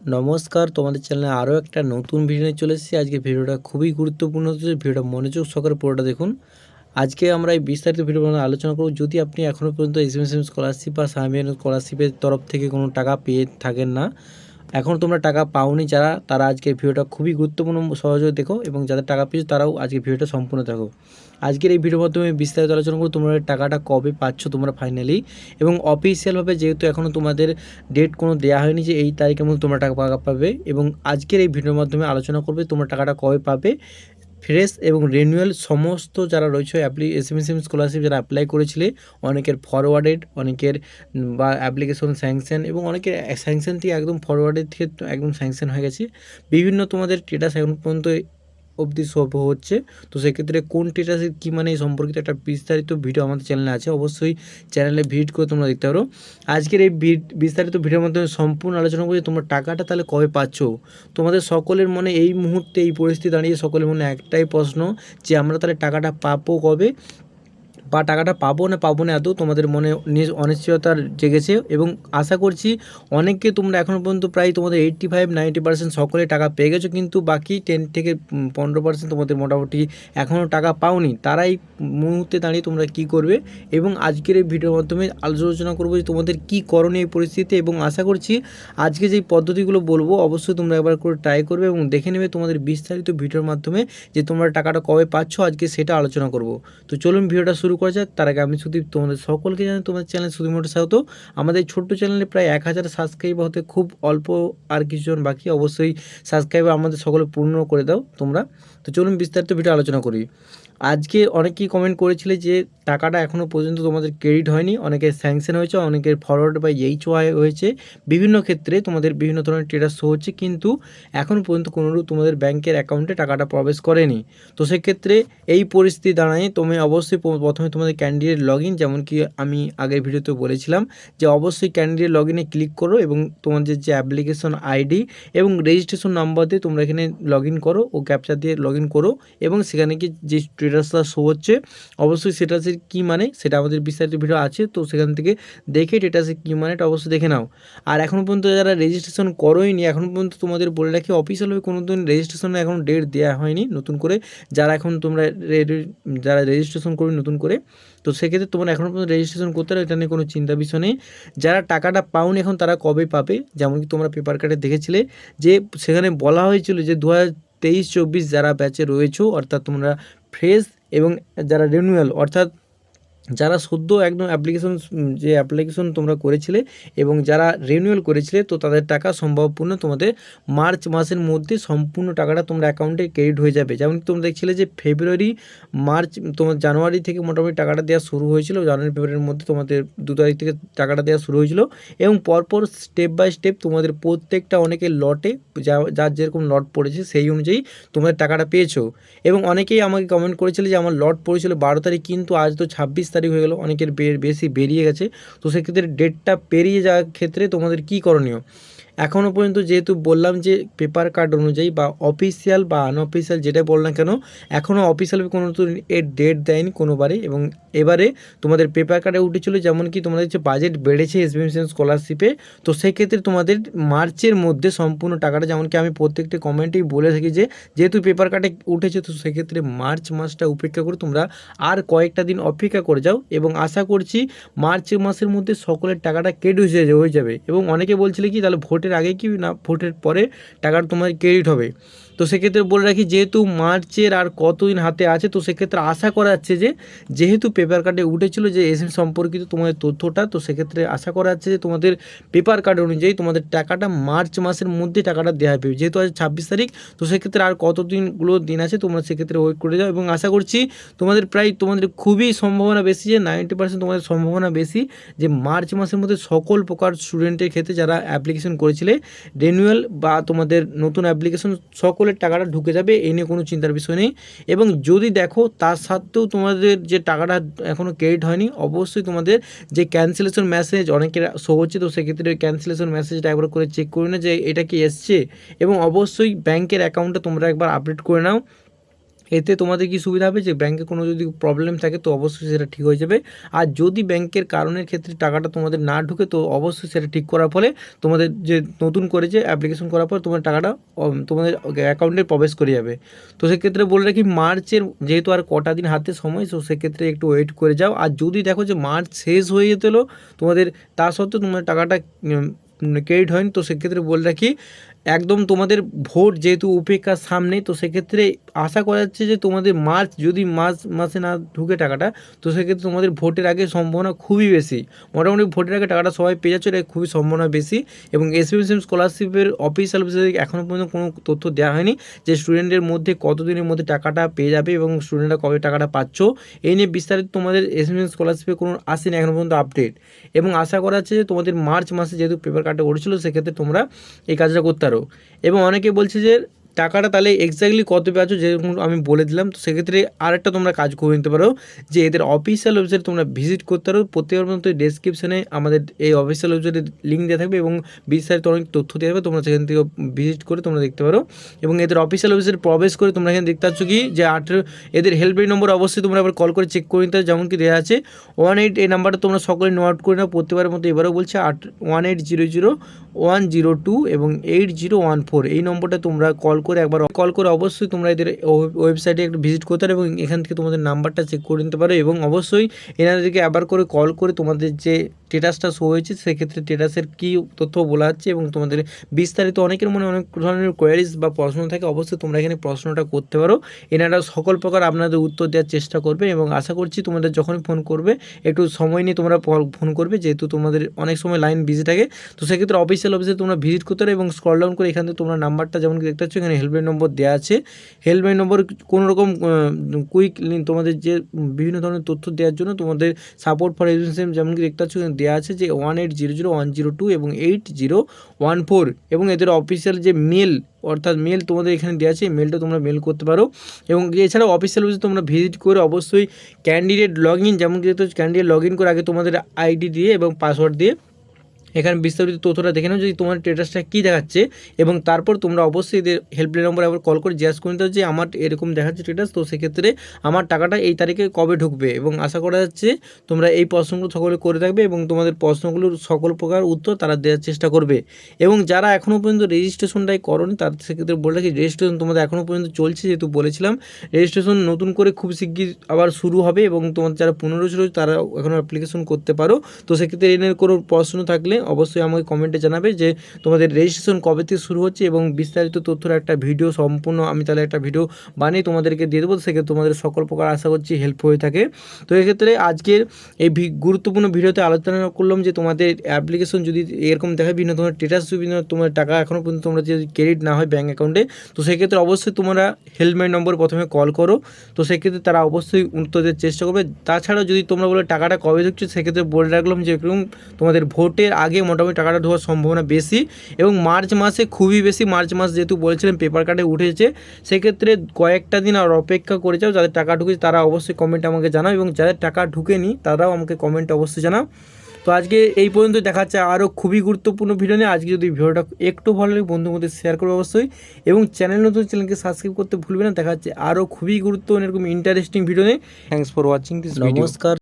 নমস্কার, তোমাদের চ্যানেলে আরও একটা নতুন ভিডিও নিয়ে চলে এসেছি। আজকে ভিডিওটা খুবই গুরুত্বপূর্ণ হচ্ছে ভিডিওটা মনোযোগ সহকারে পুরোটা দেখুন। আজকে আমরা এই বিস্তারিত ভিডিও আলোচনা করব। যদি আপনি এখনও পর্যন্ত S M S M scholarship বা সামিয়ান স্কলারশিপের তরফ থেকে কোনো টাকা পেয়ে থাকেন না এখন তোমরা টাকা পাওনি যারা, তারা আজকের ভিডিওটা খুবই গুরুত্বপূর্ণ সহযোগে দেখো এবং যাদের টাকা পেয়েছ তারাও আজকে ভিডিওটা সম্পূর্ণ দেখো। আজকের এই ভিডিওর মাধ্যমে বিস্তারিত আলোচনা করব, তোমরা টাকাটা কবে পাচ্ছ তোমরা ফাইনালি এবং অফিসিয়ালভাবে যেহেতু এখনও তোমাদের ডেট কোনো দেওয়া হয়নি যে এই তারিখের মধ্যে তোমরা টাকা পাবে এবং আজকের এই ভিডিওর মাধ্যমে আলোচনা করবে তোমরা টাকাটা কবে পাবে ফ্রেশ এবং রিনিউয়াল সমস্ত যারা রয়েছে অ্যাপ্লি S M S M scholarship যারা অ্যাপ্লাই করেছিলে, অনেকের ফরওয়ার্ডেড অনেকের বা অ্যাপ্লিকেশন স্যাংশন এবং অনেকের স্যাংশন থেকে একদম ফরওয়ার্ডের থেকে একদম স্যাংশন হয়ে গেছে। বিভিন্ন তোমাদের স্টেটাস এখন পর্যন্ত অবধি সব হচ্ছে। তো সেক্ষেত্রে কোন স্টেটাসের কী মানে এই সম্পর্কিত একটা বিস্তারিত ভিডিও আমাদের চ্যানেলে আছে, অবশ্যই চ্যানেলে ভিজিট করে তোমরা দেখতে পারো। আজকের এই বিস্তারিত ভিডিওর মাধ্যমে সম্পূর্ণ আলোচনা করছি, তোমরা টাকাটা তাহলে কবে পাচ্ছ? তোমাদের সকলের মনে এই মুহূর্তে এই পরিস্থিতি দাঁড়িয়ে সকলের মনে একটাই প্রশ্ন যে আমরা তাহলে টাকাটা পাবো কবে? বা টাকাটা পাবো না পাবো না আদৌ তোমাদের মনে অনিশ্চয়তার জেগেছে এবং আশা করছি অনেককে তোমরা এখনও পর্যন্ত প্রায় তোমাদের এইট্টি ফাইভ নাইনটি পার্সেন্ট সকলে টাকা পেয়ে গেছো, কিন্তু বাকি টেন থেকে পনেরো পার্সেন্ট তোমাদের মোটামুটি এখনও টাকা পাওনি। তারাই মুহূর্তে দাঁড়িয়ে তোমরা কি করবে? এবং আজকের এই ভিডিওর মাধ্যমে আলোচনা করব যে তোমাদের কী করণীয় এই পরিস্থিতিতে এবং আশা করছি আজকে যেই পদ্ধতিগুলো বলব অবশ্যই তোমরা একবার করে ট্রাই করবে এবং দেখে নেবে তোমাদের বিস্তারিত ভিডিওর মাধ্যমে যে তোমরা টাকাটা কবে পাচ্ছ, আজকে সেটা আলোচনা করব। তো চলুন ভিডিওটা শুরু করা যাক তার আগে আমি শুধু তোমাদের সকলকে জানি তোমাদের চ্যানেল শুধুমাত্র স্বাগত। আমাদের ছোট্ট চ্যানেলে প্রায় এক হাজার সাবস্ক্রাইবার হতে খুব অল্প আর কিছুজন বাকি, অবশ্যই সাবস্ক্রাইবার আমাদের সকলে পূর্ণ করে দাও তোমরা। তো চলুন বিস্তারিত ভিডিও আলোচনা করি। আজকে অনেকেই কমেন্ট করেছিলে যে টাকাটা এখনও পর্যন্ত তোমাদের ক্রেডিট হয়নি। অনেকের স্যাংশন হয়েছে, অনেকের ফরওয়ার্ড বা এইচ ওয়াই হয়েছে। বিভিন্ন ক্ষেত্রে তোমাদের বিভিন্ন ধরনের ট্রেডার শো হচ্ছে, কিন্তু এখনও পর্যন্ত কোনোরূপ তোমাদের ব্যাংকের অ্যাকাউন্টে টাকাটা প্রবেশ করেনি। তো সেক্ষেত্রে এই পরিস্থিতি দাঁড়ায়, তুমি অবশ্যই প্রথমে তোমাদের ক্যান্ডিডেট লগ ইন যেমন কি আমি আগের ভিডিওতে বলেছিলাম যে অবশ্যই ক্যান্ডিডেট লগ ইনে ক্লিক করো এবং তোমাদের যে অ্যাপ্লিকেশন আইডি এবং রেজিস্ট্রেশন নাম্বার দিয়ে তোমরা এখানে লগ ইন করো, ও ক্যাপচার দিয়ে লগ ইন করো এবং সেখানে কি যে স্টেটাসটা শো হচ্ছে, অবশ্যই স্টেটাসের কী মানে সেটা আমাদের বিস্তারিত ভিডিও আছে, তো সেখান থেকে দেখে স্টেটাসের কী মানে এটা অবশ্যই দেখে নাও। আর এখনও পর্যন্ত যারা রেজিস্ট্রেশন করোইনি, এখন পর্যন্ত তোমাদের বলে রাখি অফিসিয়ালভাবে কোনো দিন রেজিস্ট্রেশনে এখন ডেট দেওয়া হয়নি, নতুন করে যারা এখন তোমরা যারা রেজিস্ট্রেশন করবে নতুন করে, তো সেক্ষেত্রে তোমরা এখন পর্যন্ত রেজিস্ট্রেশন করতে হবে, এটা নিয়ে কোনো চিন্তা বিষয় নেই। যারা টাকাটা পাওনি এখন তারা কবে পাবে? যেমন কি তোমরা পেপার কার্ডে দেখেছিলে, যে সেখানে বলা হয়েছিল যে দু তেইশ চব্বিশ যারা ব্যাচে রয়েছো, অর্থাৎ তোমরা ফ্রেশ এবং যারা রিনিউয়াল অর্থাৎ যারা সদ্য একদম অ্যাপ্লিকেশন যে অ্যাপ্লিকেশন তোমরা করেছিলে এবং যারা রিনিউয়াল করেছিলে, তো তাদের টাকা সম্ভবপূর্ণ তোমাদের মার্চ মাসের মধ্যে সম্পূর্ণ টাকাটা তোমরা অ্যাকাউন্টে ক্রেডিট হয়ে যাবে। যেমন তোমরা দেখছিলে যে ফেব্রুয়ারি মার্চ তোমার জানুয়ারি থেকে মোটামুটি টাকাটা দেওয়া শুরু হয়েছিল জানুয়ারি ফেব্রুয়ারির মধ্যে তোমাদের দু তারিখ থেকে টাকাটা দেওয়া শুরু হয়েছিল এবং পরপর স্টেপ বাই স্টেপ তোমাদের প্রত্যেকটা অনেকে লটে যা, যার যেরকম লট পড়েছে সেই অনুযায়ী তোমাদের টাকাটা পেয়েছ। এবং অনেকেই আমাকে কমেন্ট করেছিল যে আমার লট পড়েছিল বারো তারিখ, কিন্তু আজ তো ছাব্বিশ তারিখ হয়ে গেলো, অনেকের বেশি বেরিয়ে গেছে। তো সেক্ষেত্রে ডেটটা পেরিয়ে যাওয়ার ক্ষেত্রে তোমাদের কী করণীয়? এখনও পর্যন্ত যেহেতু বললাম যে পেপার কার্ড অনুযায়ী বা অফিসিয়াল বা আনঅফিসিয়াল যেটা বল না কেন এখনও অফিসিয়াল কোনো এর ডেট দেয়নি কোনোবারে এবং এবারে তোমাদের পেপার কার্ডে উঠেছিল যেমন কি তোমাদের যে বাজেট বেড়েছে এস এসবিএমসিএন স্কলারশিপে তো সেক্ষেত্রে তোমাদের মার্চের মধ্যে সম্পূর্ণ টাকাটা যেমন কি আমি প্রত্যেকটি কমেন্টেই বলে থাকি যে, যেহেতু পেপার কার্ডে উঠেছে তো সেক্ষেত্রে মার্চ মাসটা উপেক্ষা করে তোমরা আর কয়েকটা দিন অপেক্ষা করে যাও এবং আশা করছি মার্চ মাসের মধ্যে সকলের টাকাটা কেটে হয়ে যাবে। এবং অনেকে বলছিলে কি তাহলে ভোটের আগে কি না ভোটের পরে টাকাটা তোমার ক্রেডিট হবে। তো সেক্ষেত্রে বলে রাখি, যেহেতু মার্চের আর কতদিন হাতে আছে, তো সেক্ষেত্রে আশা করা যাচ্ছে যে, যেহেতু পেপার কার্ডে উঠেছিল যে এস সম্পর্কিত তোমাদের তথ্যটা, তো সেক্ষেত্রে আশা করা যাচ্ছে যে তোমাদের পেপার কার্ড অনুযায়ী তোমাদের টাকাটা মার্চ মাসের মধ্যে টাকাটা দেওয়া হবে। যেহেতু আজ ছাব্বিশ তারিখ, তো সেক্ষেত্রে আর কত দিনগুলো দিন আছে তোমরা সেক্ষেত্রে ওয়েট করে যাও। এবং আশা করছি তোমাদের প্রায় তোমাদের খুবই সম্ভাবনা বেশি যে নাইনটি পার্সেন্ট তোমাদের সম্ভাবনা বেশি যে, মার্চ মাসের মধ্যে সকল প্রকার স্টুডেন্টের ক্ষেত্রে যারা অ্যাপ্লিকেশন করেছিলে রেনুয়াল বা তোমাদের নতুন অ্যাপ্লিকেশন সকলের টাকাটা ঢুকে যাবে, এ নিয়ে কোনো চিন্তার বিষয় নেই। এবং যদি দেখো, তার সত্ত্বেও তোমাদের যে টাকাটা এখনও ক্রেডিট হয়নি, অবশ্যই তোমাদের যে ক্যান্সেলেশন মেসেজ অনেকের শো হচ্ছে, তো সেক্ষেত্রে ক্যান্সেলেশন মেসেজটা একবার করে চেক করে না যে এটা কি এসছে। এবং অবশ্যই ব্যাংকের অ্যাকাউন্টটা তোমরা একবার আপডেট করে নাও। এতে তোমাদের কি সুবিধা হবে যে ব্যাংকে কোনো যদি প্রবলেম থাকে তো অবশ্যই সেটা ঠিক হয়ে যাবে। আর যদি ব্যাংকের কারণের ক্ষেত্রে টাকাটা তোমাদের না ঢুকে তো অবশ্যই সেটা ঠিক করার ফলে তোমাদের যে নতুন করে যে অ্যাপ্লিকেশন করার পর তোমার টাকাটা তোমাদের অ্যাকাউন্টে প্রবেশ করে যাবে। তো সেক্ষেত্রে বলে রাখি মার্চের যেহেতু আর কটা দিন হাতে সময়, তো সেক্ষেত্রে একটু ওয়েট করে যাও। আর যদি দেখো যে মার্চ শেষ হয়ে যেতে হলো তোমাদের তা সত্ত্বেও তোমার টাকাটা ক্রেডিট হয়নি, তো সেক্ষেত্রে বলে রাখি একদম তোমাদের ভোট যেহেতু উপেক্ষার সামনে, তো সেক্ষেত্রে আশা করা যাচ্ছে যে তোমাদের মার্চ, যদি মার্চ মাসে না ঢুকে টাকাটা, তো সেক্ষেত্রে তোমাদের ভোটের আগে সম্ভাবনা খুবই বেশি। মোটামুটি ভোটের আগে টাকাটা সবাই পেয়ে যাচ্ছে এটা খুবই সম্ভাবনা বেশি। এবং এসবিএসএম স্কলারশিপের অফিসিয়াল ওয়েবসাইটে এখনও পর্যন্ত কোনো তথ্য দেওয়া হয়নি যে স্টুডেন্টের মধ্যে কতদিনের মধ্যে টাকাটা পেয়ে যাবে এবং স্টুডেন্টরা কবে টাকাটা পাচ্ছ। এই নিয়ে বিস্তারিত তোমাদের এসবিএম স্কলারশিপে কোনো আসেনি এখনও পর্যন্ত আপডেট এবং আশা করা যাচ্ছে যে তোমাদের মার্চ মাসে যেহেতু পেপার কার্ডটা উঠেছিল, সেক্ষেত্রে তোমরা এই কাজটা করতে এবং অনেকে বলছে যে টাকাটা তাহলে এক্স্যাক্টলি কত পেয়েছ যেরকম আমি বলে দিলাম। তো সেক্ষেত্রে আরেকটা তোমরা কাজ করে নিতে পারো যে এদের অফিসিয়াল ওয়েবসাইট তোমরা ভিজিট করতে পারো। প্রত্যেকের মতো ডেসক্রিপশনে আমাদের এই অফিসিয়াল ওয়েবসাইটের লিঙ্ক দেওয়া থাকবে এবং বিস্তারিত অনেক তথ্য দেওয়া হবে তোমরা সেখান থেকে ভিজিট করে তোমরা দেখতে পারো। এবং এদের অফিসিয়াল ওয়েবসাইটে প্রবেশ করে তোমরা এখানে দেখতে পাচ্ছ কি যে আঠেরো, এদের হেল্পলাইন নম্বর অবশ্যই তোমরা আবার কল করে চেক করে নিতে যেমন কি দেওয়া আছে ওয়ান এইট এই নাম্বারটা তোমরা সকলে নোট করে নাও প্রত্যেকবারের মতো এবারও বলছে আট one eight zero zero one zero two এবং এইট জিরো ওয়ান ফোর এই নম্বরটা তোমরা কল করে একবার কল করে অবশ্যই তোমরা এদের ওয়েবসাইটে একটু ভিজিট করতে পারো এবং এখান থেকে তোমাদের নাম্বারটা চেক করে নিতে পারো এবং অবশ্যই এনাদেরকে আবার করে কল করে তোমাদের যে স্টেটাসটা শো হয়েছে সেক্ষেত্রে স্টেটাসের কী তথ্য বলা হচ্ছে এবং তোমাদের বিস্তারিত অনেকের মনে অনেক ধরনের কোয়ারিজ বা প্রশ্ন থাকে, অবশ্যই তোমরা এখানে প্রশ্নটা করতে পারো। এনারা সকল প্রকার আপনাদের উত্তর দেওয়ার চেষ্টা করবে এবং আশা করছি তোমাদের যখনই ফোন করবে, একটু সময় নিয়ে তোমরা ফোন করবে যেহেতু তোমাদের অনেক সময় লাইন বিজি থাকে। তো সেক্ষেত্রে অফিসিয়াল অফিসে তোমরা ভিজিট করতে পারো এবং স্ক্রল ডাউন করে এখান থেকে তোমরা নাম্বারটা যেমন দেখতে পাচ্ছ হেল্পলাইন নম্বর দেওয়া আছে। হেল্পলাইন নম্বর কোনো রকম কুইক তোমাদের যে বিভিন্ন ধরনের তথ্য দেওয়ার জন্য তোমাদের সাপোর্ট ফর এজেন্সি যেমন কি দেখতে পাচ্ছ দেওয়া আছে যে one eight zero zero one zero two এবং এইট জিরো ওয়ান ফোর এবং এদের অফিসিয়াল যে মেল অর্থাৎ মেল তোমাদের এখানে দেওয়া আছে মেলটা তোমরা মেল করতে পারো। এবং এছাড়াও অফিসিয়াল ওয়েবসাইট তোমরা ভিজিট করে অবশ্যই ক্যান্ডিডেট লগ ইন যেমন কি ক্যান্ডিডেট লগ ইন করে আগে তোমাদের আইডি দিয়ে এবং পাসওয়ার্ড দিয়ে এখানে বিস্তারিত তথ্যটা দেখে নাও, যদি তোমার স্টেটাসটা কী দেখাচ্ছে, এবং তারপর তোমরা অবশ্যই এদের হেল্পলাইন নম্বরে আবার কল করে জিজ্ঞাসা করে নিতে যে আমার এরকম দেখাচ্ছে স্টেটাস তো সেক্ষেত্রে আমার টাকাটা এই তারিখে কবে ঢুকবে? এবং আশা করা যাচ্ছে তোমরা এই প্রশ্নগুলো সকলে করে থাকবে এবং তোমাদের প্রশ্নগুলোর সকল প্রকার উত্তর তারা দেওয়ার চেষ্টা করবে। এবং যারা এখনও পর্যন্ত রেজিস্ট্রেশনটাই করনি, তার সেক্ষেত্রে বলে রাখি রেজিস্ট্রেশন তোমাদের এখনও পর্যন্ত চলছে যেহেতু বলেছিলাম রেজিস্ট্রেশন নতুন করে খুব শিগগির আবার শুরু হবে এবং তোমাদের যারা পনেরো ছিল তারা এখনও অ্যাপ্লিকেশন করতে পারো। তো সেক্ষেত্রে এনের কোনো প্রশ্ন থাকলে অবশ্যই আমাকে কমেন্টে জানাবে যে তোমাদের রেজিস্ট্রেশন কবে থেকে শুরু হচ্ছে এবং বিস্তারিত তথ্যের একটা ভিডিও সম্পূর্ণ আমি তাহলে একটা ভিডিও বানিয়ে তোমাদেরকে দিয়ে দেবো। সেক্ষেত্রে তোমাদের সকল প্রকার আশা করছি হেল্প হয়ে থাকে। তো এক্ষেত্রে আজকের এই গুরুত্বপূর্ণ ভিডিওতে আলোচনা করলাম যে তোমাদের অ্যাপ্লিকেশন যদি এরকম দেখায় বিভিন্ন ধরনের স্টেটাস বিভিন্ন তোমার টাকা এখনও পর্যন্ত তোমরা যদি ক্রেডিট না হয় ব্যাঙ্ক অ্যাকাউন্টে তো সেক্ষেত্রে অবশ্যই তোমরা হেল্পলাইন নম্বর প্রথমে কল করো। তো সেক্ষেত্রে তারা অবশ্যই উত্তর দেওয়ার চেষ্টা করবে। তাছাড়াও যদি তোমরা বলে টাকাটা কবে ঢুকছে, সেক্ষেত্রে বলে রাখলাম যে এরকম তোমাদের ভোটের আগে মোটামুটি টাকাটা ঢোকার সম্ভাবনা বেশি এবং মার্চ মাসে খুবই বেশি মার্চ মাস যেহেতু বলেছিলেন পেপার কার্ডে উঠেছে সেক্ষেত্রে কয়েকটা দিন আর অপেক্ষা করে যাও যাদের টাকা ঢুকেছে তারা অবশ্যই কমেন্ট আমাকে জানাও এবং যাদের টাকা ঢুকেনি তারাও আমাকে কমেন্ট অবশ্যই জানাও। তো আজকে এই পর্যন্ত দেখাচ্ছে আরও খুবই গুরুত্বপূর্ণ ভিডিও নিয়ে। আজকে যদি ভিডিওটা একটু ভালো লাগে বন্ধুর মধ্যে শেয়ার করবে অবশ্যই। এবং চ্যানেল নতুন চ্যানেলকে সাবস্ক্রাইব করতে ভুলবে না। দেখা যাচ্ছে আরও খুবই গুরুত্বপূর্ণ এরকম ইন্টারেস্টিং ভিডিও নিয়ে। থ্যাংকস ফর ওয়াচিং দিস নমস্কার।